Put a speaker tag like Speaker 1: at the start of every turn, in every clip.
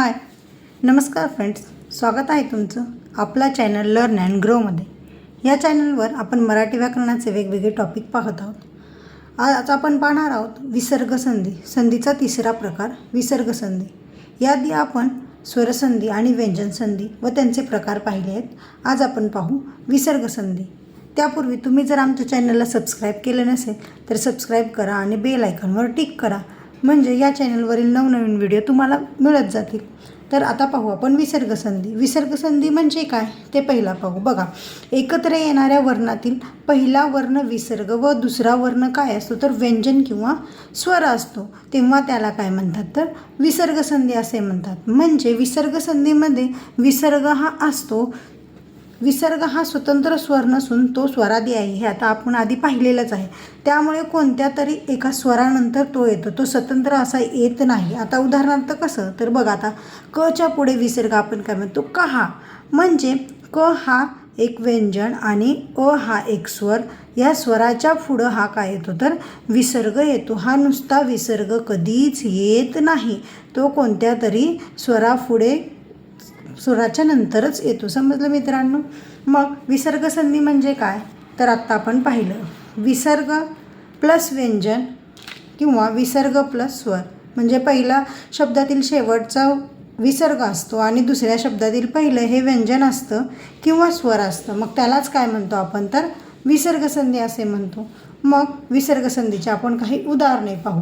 Speaker 1: हाय. नमस्कार फ्रेंड्स स्वागत आहे तुमचं आपला चॅनल लर्न अँड ग्रोमध्ये या चॅनलवर आपण मराठी व्याकरणाचे वेगवेगळे टॉपिक पाहत आहोत. आज आपण पाहणार आहोत विसर्ग संधी संधीचा तिसरा प्रकार विसर्गसंधी याआधी आपण स्वरसंधी आणि व्यंजन संधी व त्यांचे प्रकार पाहिले आहेत. आज आपण पाहू विसर्गसंधी त्यापूर्वी तुम्ही जर आमच्या चॅनलला सबस्क्राईब केलं नसेल तर सबस्क्राईब करा आणि बेल आयकॉनवर टिक करा. म्हणजे या चॅनलवरील नवनवीन व्हिडिओ तुम्हाला मिळत जातील. तर आता पाहू आपण विसर्गसंधी विसर्गसंधी म्हणजे काय? ते पहिला पाहू. बघा एकत्र येणाऱ्या वर्णातील पहिला वर्ण विसर्ग व दुसरा वर्ण काय असतो? तर व्यंजन किंवा स्वर असतो. तेव्हा त्याला काय म्हणतात? तर विसर्गसंधी असे म्हणतात. म्हणजे विसर्गसंधीमध्ये विसर्ग हा असतो विसर्ग हा स्वतंत्र स्वर नसून तो स्वरादी आहे. हे आता आपण आधी पाहिलेलंच आहे. त्यामुळे कोणत्या तरी एका स्वरानंतर तो येतो. तो स्वतंत्र असा येत नाही. आता उदाहरणार्थ कसं? तर बघा आता कच्या पुढे विसर्ग आपण काय म्हणतो? क हा. म्हणजे क हा एक व्यंजन आणि अ हा एक स्वर. या स्वराच्या पुढं हा काय येतो? तर विसर्ग येतो. हा नुसता विसर्ग कधीच येत नाही. तो कोणत्या तरी स्वरापुढे सुराच्या नंतरच येतो समजलं मित्रांनो? मग विसर्ग संधी म्हणजे काय? तर आत्ता आपण पाहिलं. विसर्ग प्लस व्यंजन किंवा विसर्ग प्लस स्वर. म्हणजे पहिला शब्दातील शेवटचा विसर्ग असतो आणि दुसऱ्या शब्दातील पहिलं हे व्यंजन असतं किंवा स्वर असतं. मग त्यालाच काय म्हणतो आपण? तर विसर्गसंधी असे म्हणतो. मग विसर्गसंधीचे आपण काही उदाहरणे पाहू.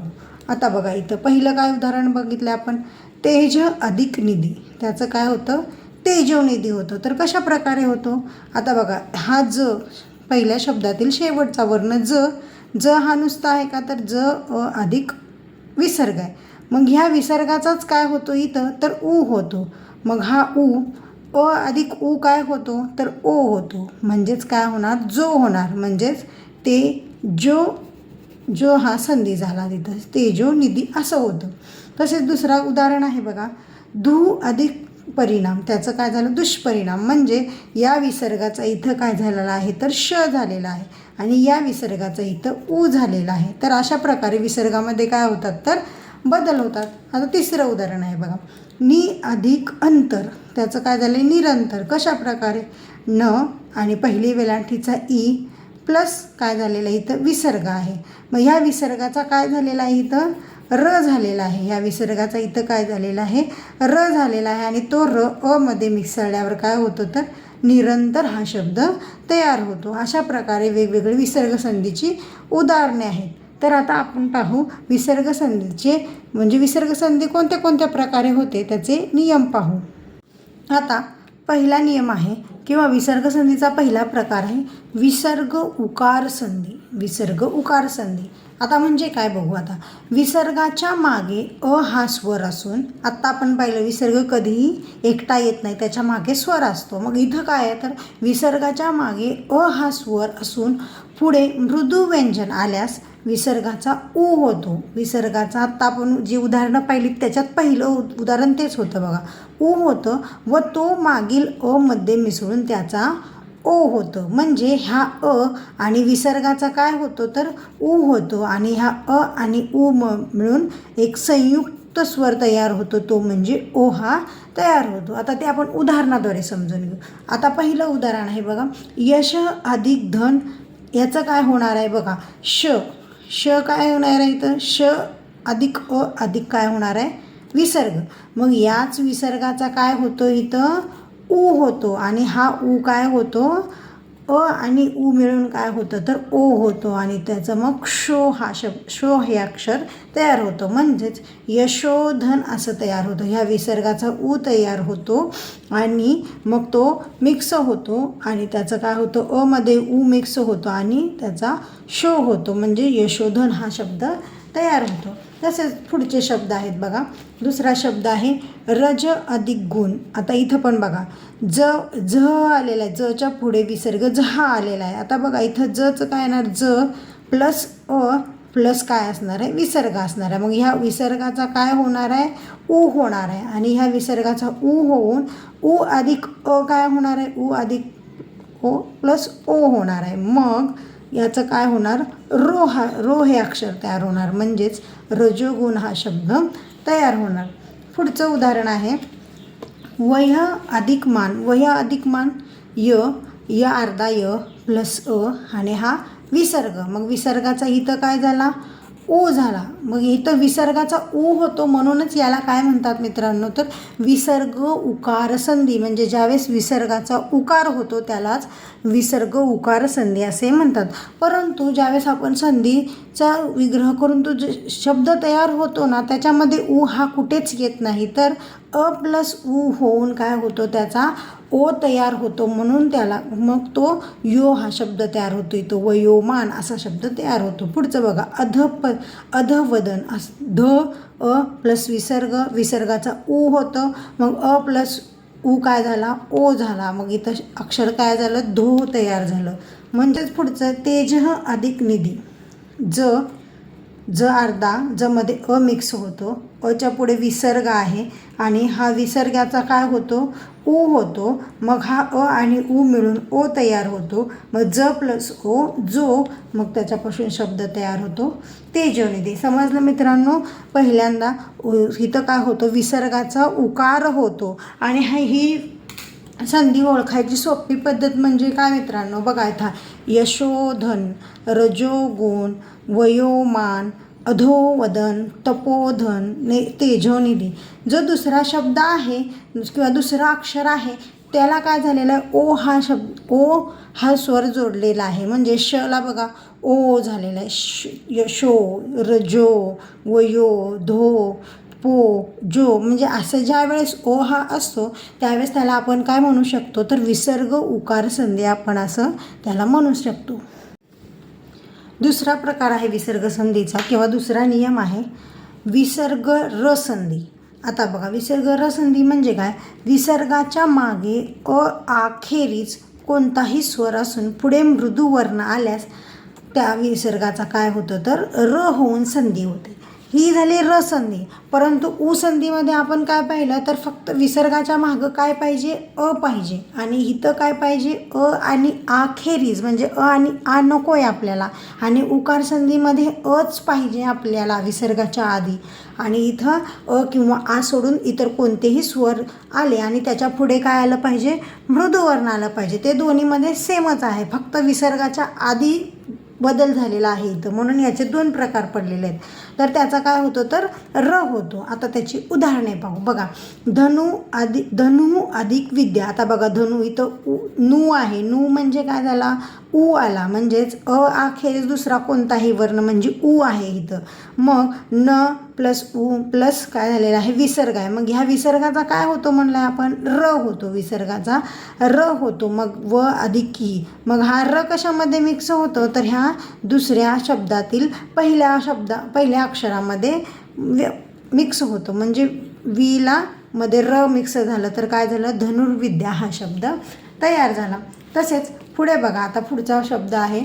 Speaker 1: आता बघा इथं पहिलं काय उदाहरण बघितलं आपण? तेज अधिक निधी. त्याचं काय होतं? तेजोनिधी होतं. तर कशा प्रकारे होतो? आता बघा हा ज पहिल्या शब्दातील शेवटचा वर्ण ज ज हा नुसता आहे का? तर ज अ अधिक विसर्ग आहे. मग ह्या विसर्गाचाच काय होतो इथं? तर ऊ होतो. मग हा ऊ अ अधिक ऊ काय होतो? तर ओ होतो. म्हणजेच काय होणार? जो होणार. म्हणजेच ते जो जो हा संधी झाला तिथं तेजो निधी असं होतं. तसेच दुसरा उदाहरण आहे बघा धू अधिक परिणाम त्याचं काय झालं? दुष्परिणाम. म्हणजे या विसर्गाचा इथं काय झालेला आहे? तर श झालेला आहे आणि या विसर्गाचा इथं ऊ झालेला आहे. तर अशा प्रकारे विसर्गामध्ये काय होतात? तर बदल होतात. आता तिसरं उदाहरण आहे बघा. नि अधिक अंतर. त्याचं काय झालं निरंतर. कशा प्रकारे? न आणि पहिली वेलांठीचा ई प्लस काय झालेलं? इथं विसर्ग आहे. मग ह्या विसर्गाचा काय झालेला आहे इथं? र झालेला आहे. ह्या विसर्गाचा इथं काय झालेला आहे? र झालेला आहे आणि तो र अमध्ये मिसळल्यावर काय होतं तर? निरंतर हा शब्द तयार होतो. अशा प्रकारे वेगवेगळे विसर्गसंधीची उदाहरणे आहेत. तर आता आपण पाहू विसर्गसंधीचे म्हणजे विसर्गसंधी कोणत्या कोणत्या प्रकारे होते? त्याचे नियम पाहू. आता पहिला नियम आहे किंवा विसर्ग संधीचा पहिला प्रकार आहे विसर्ग उकार संधी. विसर्ग उकार संधी. आता म्हणजे काय बघू आता. विसर्गाच्या मागे अ हा स्वर असून आत्ता आपण पाहिलं विसर्ग कधीही एकटा येत नाही त्याच्यामागे स्वर असतो. मग इथं काय आहे? तर विसर्गाच्या मागे अ हा स्वर असून पुढे मृदू व्यंजन आल्यास विसर्गाचा ऊ होतो. विसर्गाचा आत्ता आपण जी उदाहरणं पाहिली त्याच्यात पहिलं उ- उदाहरण तेच होतं बघा. ऊ होतं व तो मागील अमध्ये मिसळून त्याचा ओ होतं. म्हणजे ह्या अ आणि विसर्गाचा काय होतो तर ऊ होतो आणि ह्या अ आणि ऊ म मिळून एक संयुक्त स्वर तयार होतो. तो म्हणजे ओ हा तयार होतो. आता ते आपण उदाहरणाद्वारे समजून घेऊ. आता पहिलं उदाहरण आहे बघा. यश अधिक धन याचं काय होणार आहे बघा. श श काय होणार आहे इथं? श अधिक अ अधिक काय होणार आहे? विसर्ग. मग याच विसर्गाचा काय होतो इथं? ऊ होतो आणि हा ऊ काय होतो? अ आणि उ मिळून काय होतं तर ओ होतो आणि त्याचं मग शो हा शब्द शो हे अक्षर तयार होतं. म्हणजेच यशोधन असं तयार होतं. ह्या विसर्गाचा ऊ तयार होतो आणि मग तो मिक्स होतो आणि त्याचं काय होतं? अमध्ये ऊ मिक्स होतो आणि त्याचा शो होतो. म्हणजे यशोधन हा शब्द तयार होतो. तसेच पुढचे शब्द आहेत बघा. दुसरा शब्द आहे रज अधिक गुण. आता इथं पण बघा. ज झ आलेला आहे. जच्या पुढे विसर्ग झहा आलेला आहे. आता बघा इथं जचं काय येणार? ज प्लस अ प्लस काय असणार आहे? विसर्ग असणार आहे. मग ह्या विसर्गाचा काय होणार आहे? ऊ होणार आहे. आणि ह्या विसर्गाचा ऊ होऊन ऊ अधिक अ काय होणार आहे? ऊ अधिक ओ प्लस ओ होणार आहे. मग याचं काय होणार? रो हा रो हे अक्षर तयार होणार. म्हणजेच रजोगुण हा शब्द तयार होणार. पुढचं उदाहरण आहे. वह्य अधिक मान. वह्य अधिक मान य य अर्धा य प्लस अ आणि हा विसर्ग. मग विसर्गाचा इथं काय झाला? ऊ झाला. मग इथं विसर्गाचा ऊ होतो म्हणूनच याला काय म्हणतात मित्रांनो? तर विसर्ग उकार संधी. म्हणजे ज्यावेळेस विसर्गाचा उकार होतो त्यालाच विसर्ग उकार संधी असे म्हणतात. परंतु ज्यावेळेस आपण संधीचा विग्रह करून तो जे शब्द तयार होतो ना त्याच्यामध्ये ऊ हा कुठेच येत नाही. तर अ प्लस ऊ होऊन काय होतो त्याचा ओ तयार होतो म्हणून त्याला मग तो यो हा शब्द तयार होतो तो वयोमान असा शब्द तयार होतो. पुढचं बघा अध प अधवदन अस ध अ प्लस विसर्ग विसर्गाचा ऊ होतं मग अ प्लस ऊ काय झाला ओ झाला मग इथं अक्षर काय झालं धो तयार झालं. म्हणजेच पुढचं तेजह अधिक निधी. ज ज अर्धा जमध्ये अ मिक्स होतो. अच्या पुढे विसर्ग आहे आणि हा विसर्गाचा काय होतो? ऊ होतो. मग हा अ आणि ऊ मिळून ओ तयार होतो. मग ज प्लस ओ जो मग त्याच्यापासून शब्द तयार होतो. तेजोनिधी. समजलं मित्रांनो? पहिल्यांदा उ- इथं काय होतं? विसर्गाचा उकार होतो आणि हा ही संधी ओळखायची सोपी पद्धत म्हणजे काय मित्रांनो? बघा इथं. यशोधन रजोगुण वयोमान अधोवदन तपोधन ने तेजोनिधी. जो दुसरा शब्द आहे किंवा दुसरा अक्षर आहे त्याला काय झालेलं आहे? ओ हा शब्द ओ हा स्वर जोडलेला आहे. म्हणजे शला बघा ओ झालेला आहे. श यशो रजो वयो धो पो जो म्हणजे असं ज्या वेळेस ओ हा असतो त्यावेळेस त्याला आपण काय म्हणू शकतो? तर विसर्ग उकार संधी आपण असं त्याला म्हणू शकतो. दुसरा प्रकार आहे विसर्ग संधीचा किंवा दुसरा नियम आहे विसर्ग रसंधी संधी. आता बघा विसर्ग रसंधी म्हणजे काय? विसर्गाच्या मागे अ आखेरीच कोणताही स्वर असून पुढे मृदू वर्ण आल्यास त्या विसर्गाचा काय होतं? तर र होऊन संधी होते. ही झाली रसंधी परंतु उ संधीमध्ये आपण काय पाहिलं तर फक्त विसर्गाच्या मागं काय पाहिजे? अ पाहिजे. आणि इथं काय पाहिजे? अ आणि आ खेरीज. म्हणजे अ आणि आ नको आहे आपल्याला. आणि उकार संधीमध्ये अच पाहिजे आपल्याला विसर्गाच्या आधी. आणि इथं अ किंवा आ सोडून इतर कोणतेही स्वर आले आणि त्याच्या पुढे काय आलं पाहिजे? मृदुवर्ण आलं पाहिजे. ते दोन्हीमध्ये सेमच आहे. फक्त विसर्गाच्या आधी बदल झालेला आहे इथं. म्हणून याचे दोन प्रकार पडलेले आहेत. तर त्याचा काय होतो तर र होतो. आता त्याची उदाहरणे पाहू. बघा धनु अधिक धनु अधिक विद्या. आता बघा धनु इथं उ नू आहे. नू म्हणजे काय झाला? ऊ आला. म्हणजेच अ आखेर दुसरा कोणताही वर्ण म्हणजे ऊ आहे इथं. मग न प्लस ऊ प्लस काय झालेलं आहे? विसर्ग आहे. मग ह्या विसर्गाचा काय होतो म्हणलं आपण? र होतो. विसर्गाचा र होतो. मग व अधिक की मग हा र कशामध्ये मिक्स होतो? तर ह्या दुसऱ्या शब्दातील पहिल्या शब्दा पहिल्या अक्षरामध्ये व्य- मिक्स होतो. म्हणजे वीला मध्ये र मिक्स झालं तर काय झालं? धनुर्विद्या हा शब्द तयार झाला. तसेच पुढे बघा आता पुढचा शब्द आहे.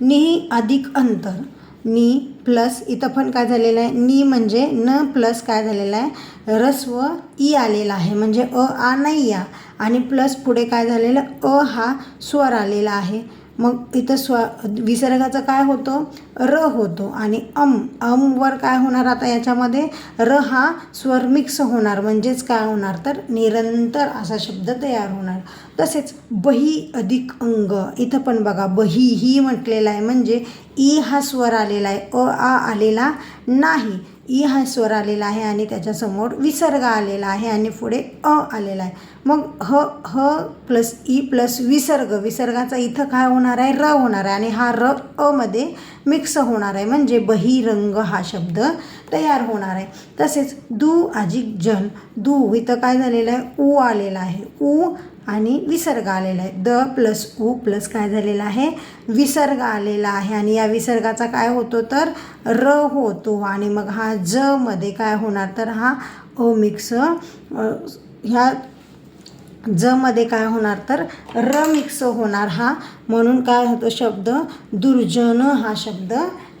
Speaker 1: नि अधिक अंतर. नी प्लस इथं पण काय झालेलं आहे? नी म्हणजे न प्लस काय झालेलं आहे? रस्व ई आलेला आहे. म्हणजे अ आ नाही या. आणि प्लस पुढे काय झालेलं? अ हा स्वर आलेला आहे. मग इथं स्व विसर्गाचं काय होतं? र होतो. आणि अम अमवर काय होणार आता याच्यामध्ये? र हा स्वर मिक्स होणार. म्हणजेच काय होणार? तर निरंतर असा शब्द तयार होणार. तसेच बही अधिक अंग. इथं पण बघा बही ही म्हटलेलं आहे. म्हणजे ई हा स्वर आलेला आहे. अ आ आलेला नाही. ई हा स्वर आलेला आहे आणि त्याच्यासमोर विसर्ग आलेला आहे आणि पुढे अ आलेला आहे. मग ह ह प्लस ई प्लस विसर्ग विसर्गाचा इथं काय होणार आहे? र होणार आहे आणि हा र अमध्ये मिक्स होणार आहे. म्हणजे बहिरंग हा शब्द. तयार होणार आहे. तसेच दू अधिक जन दू इथं काय झालेलं आहे? ऊ आलेला आहे. ऊ आणि विसर्ग आलेला आहे. द प्लस ऊ प्लस काय झालेला आहे? विसर्ग आलेला आहे. आणि या विसर्गाचा काय होतो तर? र होतो. आणि मग हा ज मध्ये काय होणार तर? हा अ मिक्स ह्या जमध्ये काय होणार तर? र मिक्स होणार हा. म्हणून काय होतो शब्द? दुर्जन हा शब्द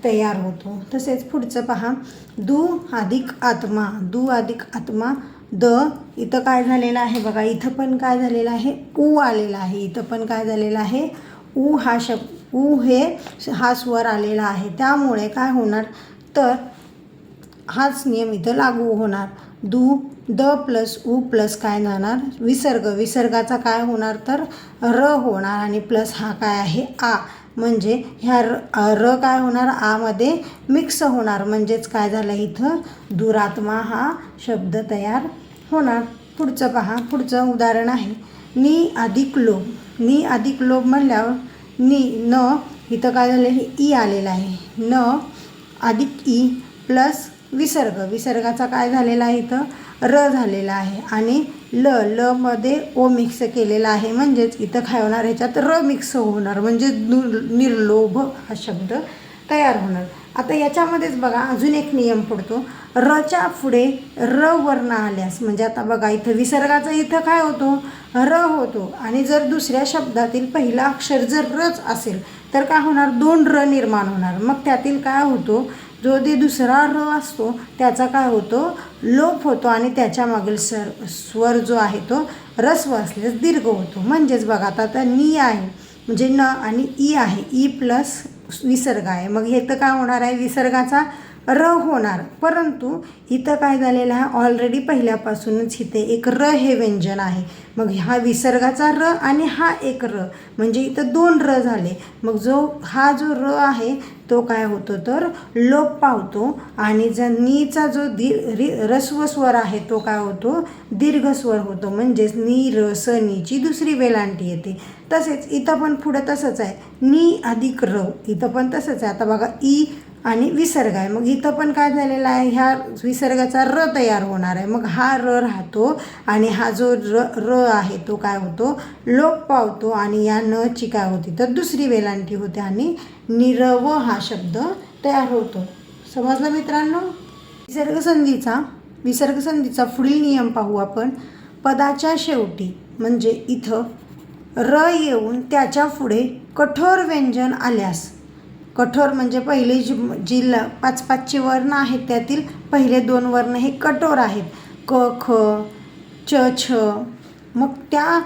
Speaker 1: तयार होतो. तसेच पुढचं पहा. दु अधिक आत्मा. दु अधिक आत्मा. द. इथं काय झालेलं आहे? बघा इथं पण काय झालेलं आहे? ऊ आलेला आहे. इथं पण काय झालेलं आहे? ऊ हा शब्द ऊ हे हा स्वर आलेला आहे. त्यामुळे काय होणार? तर हाच नियम इथं लागू होणार. दू द प्लस उ प्लस काय जाणार? विसर्ग. विसर्गाचा काय होणार? तर र होणार आणि प्लस हा काय आहे? आ. म्हणजे ह्या र र काय होणार? आमध्ये मिक्स होणार. म्हणजेच काय झालं इथं? दुरात्मा हा शब्द तयार होणार. पुढचं पहा. पुढचं उदाहरण आहे. नी अधिक लोभ. नी अधिक लोभ म्हणल्यावर नी न इथं काय झालं? हे ई आलेलं आहे. न अधिक ई प्लस विसर्ग. विसर्गाचा काय झालेला आहे इथं? र झालेला आहे आणि ल ल मध्ये ओ मिक्स केलेला आहे. म्हणजेच इथं काय होणार ह्याच्यात र मिक्स होणार. म्हणजे निर्लोभ हा शब्द तयार होणार. आता याच्यामध्येच बघा अजून एक नियम पडतो. रच्या पुढे र वर्ण आल्यास म्हणजे आता बघा इथं विसर्गाचा इथं काय होतो? र होतो. आणि जर दुसऱ्या शब्दातील पहिला अक्षर जर रच असेल तर काय होणार? दोन र निर्माण होणार. मग त्यातील काय होतो? जो ते दुसरा र असतो त्याचा काय होतो? लोप होतो आणि त्याच्या मागील सर स्वर जो आहे तो रस्व असल्यास दीर्घ होतो. म्हणजेच बघा आता आता नी आहे म्हणजे न आणि ई आहे. ई प्लस विसर्ग आहे. मग हे तर काय होणार आहे? विसर्गाचा र होणार. परंतु इथं काय झालेलं आहे? ऑलरेडी पहिल्यापासूनच इथे एक र हे व्यंजन आहे. मग हा विसर्गाचा र आणि हा एक र. म्हणजे इथं दोन र झाले. मग जो हा जो र आहे तो काय होतो तर लोप पावतो आणि जर नीचा जो दी रि रस्व स्वर आहे तो काय होतो? दीर्घ स्वर होतो. म्हणजेच नी र नीची दुसरी वेलांटी येते. तसेच इथं पण पुढं तसंच आहे. नी अधिक र इथं पण तसंच आहे. आता बघा ई आणि विसर्ग आहे. मग इथं पण काय झालेलं आहे ह्या विसर्गाचा र तयार होणार आहे. मग हा र राहतो आणि हा जो र र आहे तो काय होतो? लोप पावतो आणि या न ची काय होती? तर दुसरी वेलांटी होते आणि निरव हा शब्द तयार होतो. समजलं मित्रांनो? विसर्ग संधीचा विसर्ग संधीचा पुढील नियम पाहू आपण. पदाच्या शेवटी म्हणजे इथं र येऊन त्याच्या पुढे कठोर व्यंजन आल्यास कठोर म्हणजे पहिले जी जी ल पाच पाचचे वर्ण आहेत त्यातील पहिले दोन वर्ण हे कठोर आहेत. क ख च छ. मग त्या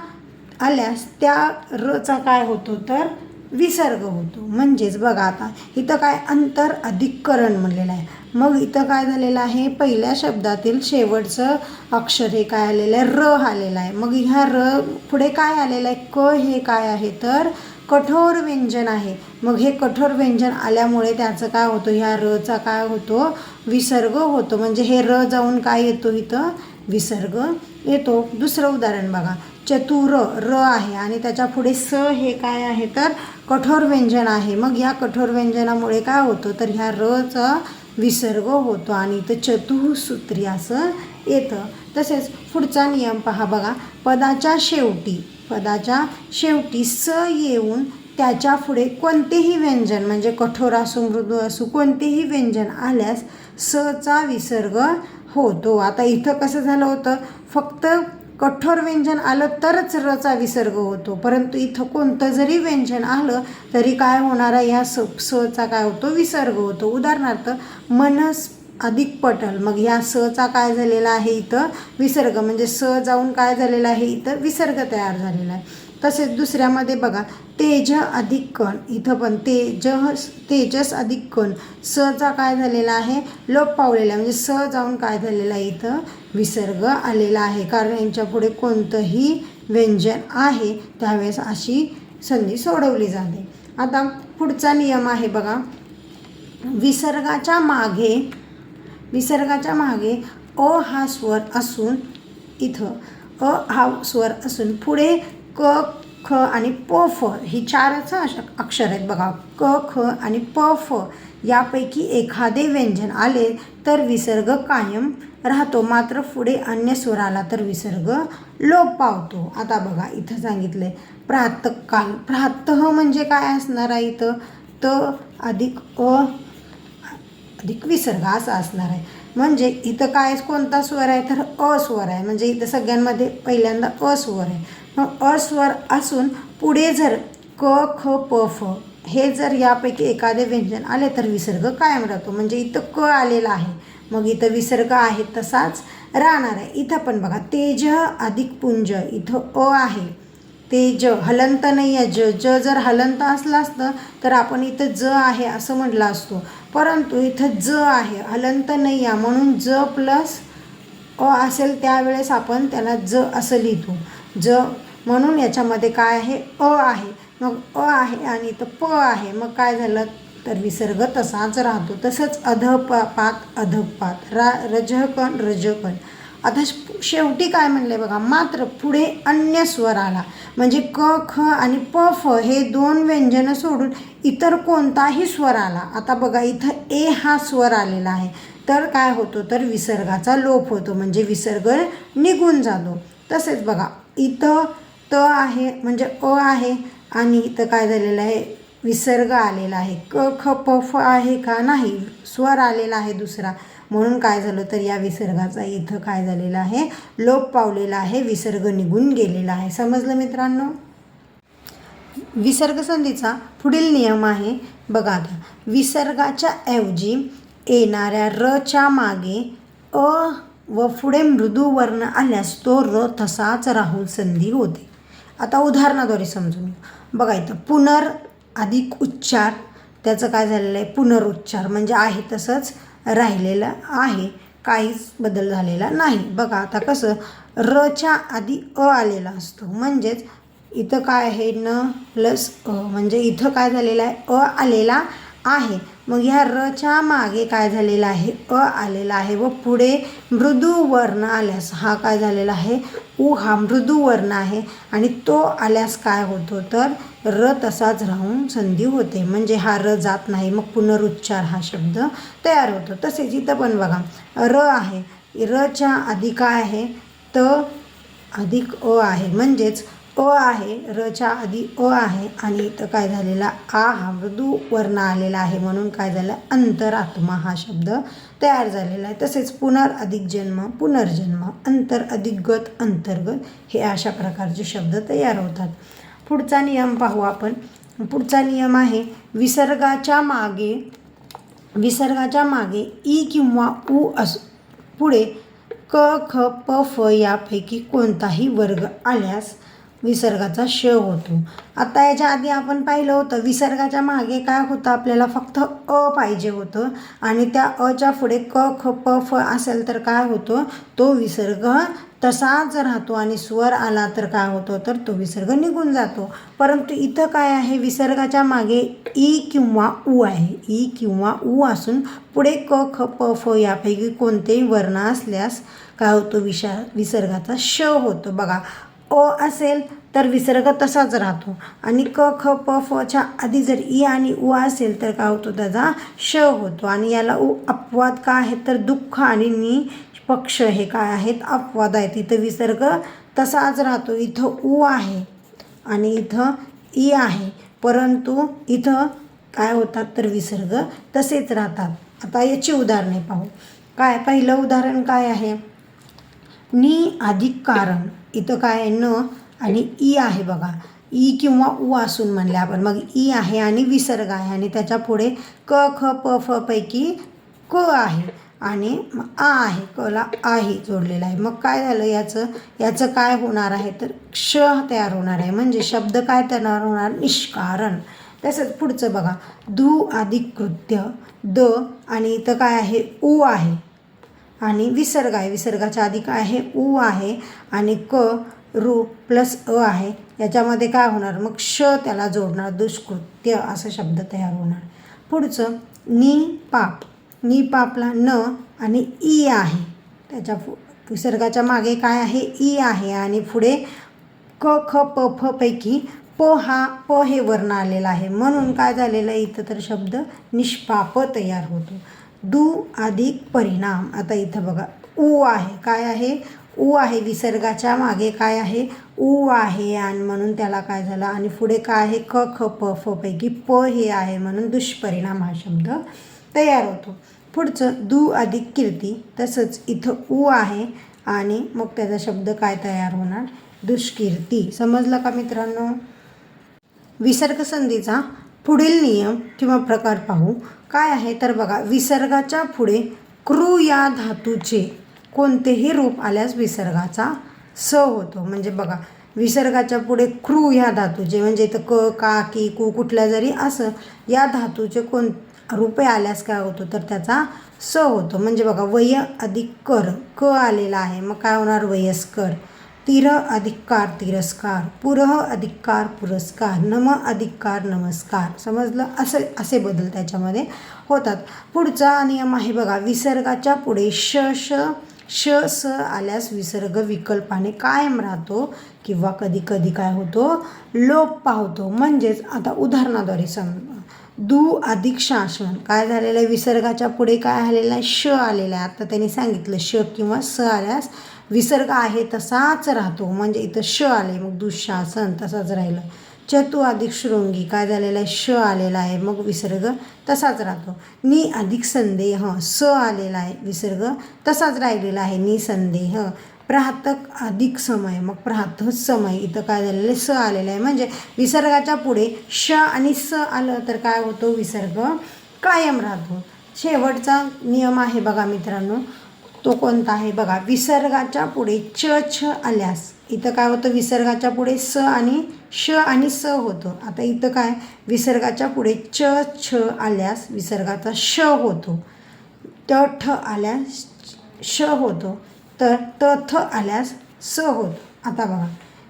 Speaker 1: आल्यास त्या रचा काय होतो तर विसर्ग होतो. म्हणजेच बघा आता इथं काय अंतर अधिक करण म्हणलेलं आहे. मग इथं काय झालेलं आहे? पहिल्या शब्दातील शेवटचं अक्षर हे काय आलेलं आहे? र आलेलं आहे. मग ह्या र पुढे काय आलेलं आहे? क हे काय आहे? तर कठोर व्यंजन आहे. मग हे कठोर व्यंजन आल्यामुळे त्याचं काय होतं? ह्या रचा काय होतो? विसर्ग होतो. म्हणजे हे र जाऊन काय येतो इथं? विसर्ग येतो. दुसरं उदाहरण बघा. चतुर र आहे आणि त्याच्या पुढे स हे काय आहे? तर कठोर व्यंजन आहे. मग या कठोर व्यंजनामुळे काय होतं? तर ह्या रचा विसर्ग होतो आणि इथं चतुसूत्री असं येतं. तसेच पुढचा नियम पहा बघा. पदाच्या शेवटी पदाच्या शेवटी स येऊन त्याच्या पुढे कोणतेही व्यंजन म्हणजे कठोर असो मृदू असो कोणतेही व्यंजन आल्यास सचा विसर्ग होतो. आता इथं कसं झालं होतं? फक्त कठोर व्यंजन आलं तरच रचा विसर्ग होतो. परंतु इथं कोणतं जरी व्यंजन आलं तरी काय होणार आहे? ह्या स सचा काय होतो? विसर्ग होतो. उदाहरणार्थ मनस अधिक पटल. मग या सचा काय झालेला आहे इथं? विसर्ग. म्हणजे स जाऊन काय झालेला आहे इथं? विसर्ग तयार झालेला आहे. तसेच दुसऱ्यामध्ये बघा तेज अधिक कण. इथं पण तेज तेजस अधिक कण. सचा काय झालेला आहे? लोप पावलेला आहे. म्हणजे स जाऊन काय झालेला आहे इथं? विसर्ग आलेला आहे. कारण यांच्या पुढे कोणतंही व्यंजन आहे त्यावेळेस अशी संधी सोडवली जाते. आता पुढचा नियम आहे बघा. विसर्गाच्या मागे विसर्गाच्या मागे अ हा स्वर असून इथं. अ हा स्वर असून पुढे क ख आणि प फ ही चारच अक्षर आहेत बघा. क ख आणि प फ यापैकी एखादे व्यंजन आले तर विसर्ग कायम राहतो. मात्र पुढे अन्य स्वर आला तर विसर्ग लोप पावतो. आता बघा इथं सांगितलं आहे प्रातकाल प्रातः म्हणजे काय असणार आहे इथं? त अधिक अ अधिक विसर्ग असा असणार आहे. म्हणजे इथं काय कोणता स्वर आहे? तर अस्वर आहे. म्हणजे इथं सगळ्यांमध्ये पहिल्यांदा अस्वर आहे. मग अस्वर असून पुढे जर क ख प फ हे जर यापैकी एखादे व्यंजन आले तर विसर्ग कायम राहतो. म्हणजे इथं क आलेला आहे. मग इथं विसर्ग आहे तसाच राहणार आहे. इथं पण बघा तेज अधिक पुंज इथं अ आहे. ते ज हलंत नाही आहे ज ज जर हलंत असलं असतं तर आपण इथं ज आहे असं म्हटलं असतो. परंतु इथं ज आहे हलंत नाही आहे. म्हणून ज प्लस अ असेल त्यावेळेस आपण त्याला ज असं लिहितो. ज म्हणून याच्यामध्ये काय आहे? अ आहे. मग अ आहे आणि इथं प आहे. मग काय झालं? तर विसर्ग तसाच राहतो. तसंच अध प पात अधपात रा रजकण रजकण आता श- शेवटी काय म्हणले बघा मात्र पुढे अन्य स्वर आला. म्हणजे क ख आणि प फ हे दोन व्यंजनं सोडून इतर कोणताही स्वर आला. आता बघा इथं ए हा स्वर आलेला आहे. तर काय होतो? तर विसर्गाचा लोप होतो. म्हणजे विसर्ग निघून जातो. तसेच बघा इथं त आहे म्हणजे अ आहे आणि इथं काय झालेलं आहे? विसर्ग आलेला आहे. क ख प फ आहे का? नाही. स्वर आलेला आहे दुसरा. म्हणून काय झालं तर या विसर्गाचा इथं काय झालेलं आहे? लोप पावलेला आहे विसर्ग निघून गेलेला आहे. समजलं मित्रांनो? विसर्ग संधीचा पुढील नियम आहे बघा आता. विसर्गाच्या ऐवजी येणाऱ्या रच्या मागे अ व पुढे मृदू वर्ण आल्यास तो र तसाच राहून संधी होते. आता उदाहरणाद्वारे समजून घेऊ. बघा इथं पुनर अधिक उच्चार त्याचं काय झालेलं आहे? पुनरुच्चार म्हणजे आहे तसंच राहिलेलं आहे. काहीच बदल झालेला नाही. बघा आता कसं रच्या आधी अ आलेला असतो. म्हणजेच इथं काय आहे? न प्लस अ. म्हणजे इथं काय झालेलं आहे? अ आलेला आहे. मग ह्या रच्या मागे काय झालेलं आहे? अ आलेला आहे व पुढे मृदू वर्ण आल्यास हा काय झालेला आहे? उ हा मृदू वर्ण आहे आणि तो आल्यास काय होतो? तर र तसाच राहून संधी होते. म्हणजे हा र जात नाही मग पुनरुच्चार हा शब्द तयार होतो. तसेच इथं पण बघा र आहे. रच्या आधी काय आहे? त अधिक अ आहे. म्हणजेच अ आहे रच्या आधी अ आहे आणि इथं काय झालेला आ हा मृदू वर्ण आलेला आहे म्हणून काय झालं? अंतरात्मा हा शब्द तयार झालेला आहे. तसेच पुनर अधिक जन्म पुनर्जन्म अंतर अधिक गत अंतर्गत हे अशा प्रकारचे शब्द तयार होतात. पुढचा नियम पाहू आपण. पुढचा नियम आहे विसर्गाच्या मागे विसर्गाच्या मागे ई किंवा उ अस पुढे क ख प फ यापैकी कोणताही वर्ग आल्यास विसर्गाचा श होतो. आता याच्या आधी आपण पाहिलं होतं विसर्गाच्या मागे काय होतं आपल्याला फक्त अ पाहिजे होतं आणि त्या अच्या पुढे क ख प फ असेल तर काय होतो? तो विसर्ग तसाच राहतो आणि स्वर आला तर काय होतो? तर तो विसर्ग निघून जातो. परंतु इथं काय आहे? विसर्गाच्या मागे ई किंवा ऊ आहे. ई किंवा ऊ असून पुढे क ख प फ यापैकी कोणतेही वर्ण असल्यास काय होतो? विषा विसर्गाचा श होतो. बघा ओ असेल तर विसर्ग तसाच राहतो. आणि क ख प फच्या आधी जर ई आणि उ असेल तर काय होतो? त्याचा श होतो. आणि याला उ अपवाद काय आहे? तर दुःख आणि नि पक्ष हे काय आहेत? अपवाद आहेत. इथं विसर्ग तसाच राहतो. इथं उ आहे आणि इथं ई आहे. परंतु इथं काय होतात? तर विसर्ग तसेच राहतात. आता याची उदाहरणे पाहू. काय? पहिलं उदाहरण काय आहे? नि अधिक कारण. इथं काय आहे? न आणि ई आहे बघा. ई किंवा उ असून म्हणले आपण. मग ई आहे आणि विसर्ग आहे आणि त्याच्या पुढे क ख प फ पैकी क आहे आणि मग आ आहे. कला आहे जोडलेला आहे. मग काय झालं याचं? याचं काय होणार आहे? तर क्ष तयार होणार आहे. म्हणजे शब्द काय तयार होणार? निष्कारण. तसंच पुढचं बघा. धू अधिक कृत्य द आणि इथं काय आहे? उ आहे. आणि विसर्ग आहे. विसर्गाच्या आधी काय आहे? उ आहे आणि क रू प्लस अ आहे. याच्यामध्ये काय होणार? मग श त्याला जोडणार. दुष्कृत्य असं शब्द तयार होणार. पुढचं नि पाप. नि पापला न आणि ई आहे. त्याच्या फु विसर्गाच्या मागे काय आहे? ई आहे आणि पुढे क ख प फ पैकी प हा प हे वर्ण आलेलं आहे. म्हणून काय झालेलं आहे? इथं तर शब्द निष्पाप तयार होतो. दू अधिक परिणाम. आता इथं बघा उ आहे. काय आहे? उ आहे विसर्गाच्या मागे. काय आहे? उ आहे आणि म्हणून त्याला काय झालं? आणि पुढे काय आहे? क ख प फ पैकी प हे आहे म्हणून दुष्परिणाम हा शब्द तयार होतो. पुढचं दू अधिक कीर्ती. तसंच इथं उ आहे आणि मग त्याचा शब्द काय तयार होणार? दुष्कीर्ती. समजलं का मित्रांनो? विसर्ग संधीचा पुढील नियम किंवा प्रकार पाहू. काय आहे? तर बघा विसर्गाच्या पुढे क्रू या धातूचे कोणतेही रूप आल्यास विसर्गाचा स होतो. म्हणजे बघा विसर्गाच्या पुढे क्रू ह्या धातूचे म्हणजे इथं क का की कु कुठल्या जरी असं या धातूचे कोण रूपे आल्यास काय होतो? तर त्याचा स होतो. म्हणजे बघा वय अधिक कर क आलेला आहे. मग काय होणार? वयस्कर. तिर अधिकार तिरस्कार पुरह अधिकार पुरस्कार नम अधिकार नमस्कार. समजलं? असं असे बदल त्याच्यामध्ये होतात. पुढचा नियम आहे बघा विसर्गाच्या पुढे श श श स आल्यास विसर्ग विकल्पाने कायम राहतो किंवा कधी कधी काय होतो? लोप पावतो. म्हणजेच आता उदाहरणाद्वारे सम दू अधिक शासन काय झालेलं आहे? विसर्गाच्या पुढे काय आलेलं आहे? श आलेलं आहे. आता त्यांनी सांगितलं श किंवा स आल्यास विसर्ग आहे तसाच राहतो. म्हणजे इथं श आले मग दुःशासन तसाच राहिलं. चतु अधिक शृंगी काय झालेलं आहे? श आलेला आहे मग विसर्ग तसाच राहतो. नि अधिक संदेह स आलेला आहे विसर्ग तसाच राहिलेला आहे. निसंदेह प्रातक अधिक समय मग प्रातः समय इथं काय झालेलं आहे? स आलेलं आहे. म्हणजे विसर्गाच्या पुढे श आणि स आलं तर काय होतो? विसर्ग कायम राहतो. शेवटचा नियम आहे बघा मित्रांनो. तो कोणता आहे? बघा विसर्गाच्या पुढे च छ आल्यास. इथं काय होतं? विसर्गाच्या पुढे स आणि श आणि स होतं. आता इथं काय? विसर्गाच्या पुढे च छ आल्यास विसर्गाचा श होतो. त ठ आल्यास श होतो. तर त थ आल्यास स होतो. आता बघा.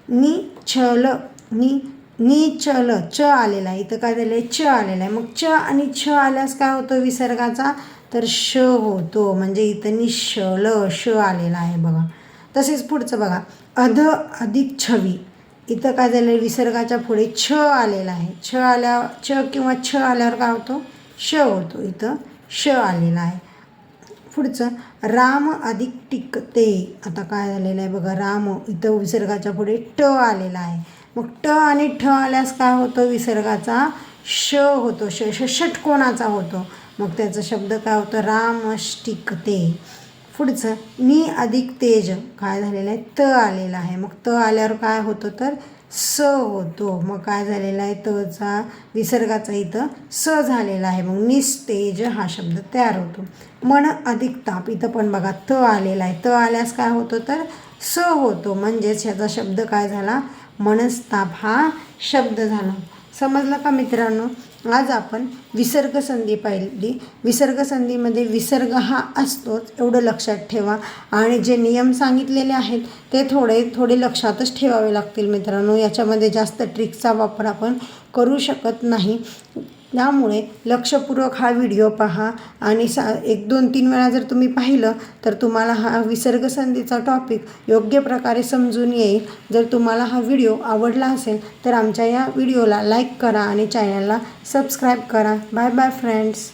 Speaker 1: नि छल नि नि चल च आलेला आहे. इथं काय झालं आहे च आलेला आहे. मग च आणि छ आल्यास काय होतं? विसर्गाचा तर श होतो म्हणजे इथं ल श आलेला आहे बघा. तसेच पुढचं बघा. अध अधिक छवी. इथं काय झालं आहे विसर्गाच्या पुढे छ आलेला आहे. छ आल्या छ किंवा छ आल्यावर काय होतो? श होतो. इथं श आलेला आहे. पुढचं राम अधिक टिकते. आता काय झालेलं आहे बघा? राम इथं विसर्गाच्या पुढे ट आलेला आहे. मग ट आणि ठ आल्यास काय होतं? विसर्गाचा श होतो. श श षटकोणाचा होतो. मग त्याचा शब्द काय होतं? रामष्टिक ते पुढचं मी अधिक तेज काय झालेलं आहे? त आलेलं आहे. मग त आल्यावर काय होतं तर? स होतो. मग काय झालेला आहे? तचा विसर्गाचा इथं स झालेला आहे. मग निस्तेज हा शब्द तयार होतो. मन अधिक ताप. इथं पण बघा त आलेला आहे. त आल्यास काय होतं तर? स होतो. म्हणजेच ह्याचा शब्द काय झाला? मनस्ताप हा शब्द झाला. समजलं का मित्रांनो? आज आपण विसर्ग संधी पाहिली. विसर्ग संधीमध्ये विसर्ग हा असतोच एवढं लक्षात ठेवा. आणि जे नियम सांगितलेले आहेत ते थोडे थोडे लक्षातच ठेवावे लागतील मित्रांनो. याच्यामध्ये जास्त ट्रिक्सचा वापर आपण करू शकत नाही. त्यामुळे लक्षपूर्वक हा व्हिडिओ पहा आणि सा एक दोन तीन वेळा जर तुम्ही पाहिलं तर तुम्हाला हा विसर्ग संधीचा टॉपिक योग्य प्रकारे समजून येईल. जर तुम्हाला हा व्हिडिओ आवडला असेल तर आमच्या या व्हिडिओला लाईक करा आणि चॅनलला सबस्क्राईब करा. Bye bye friends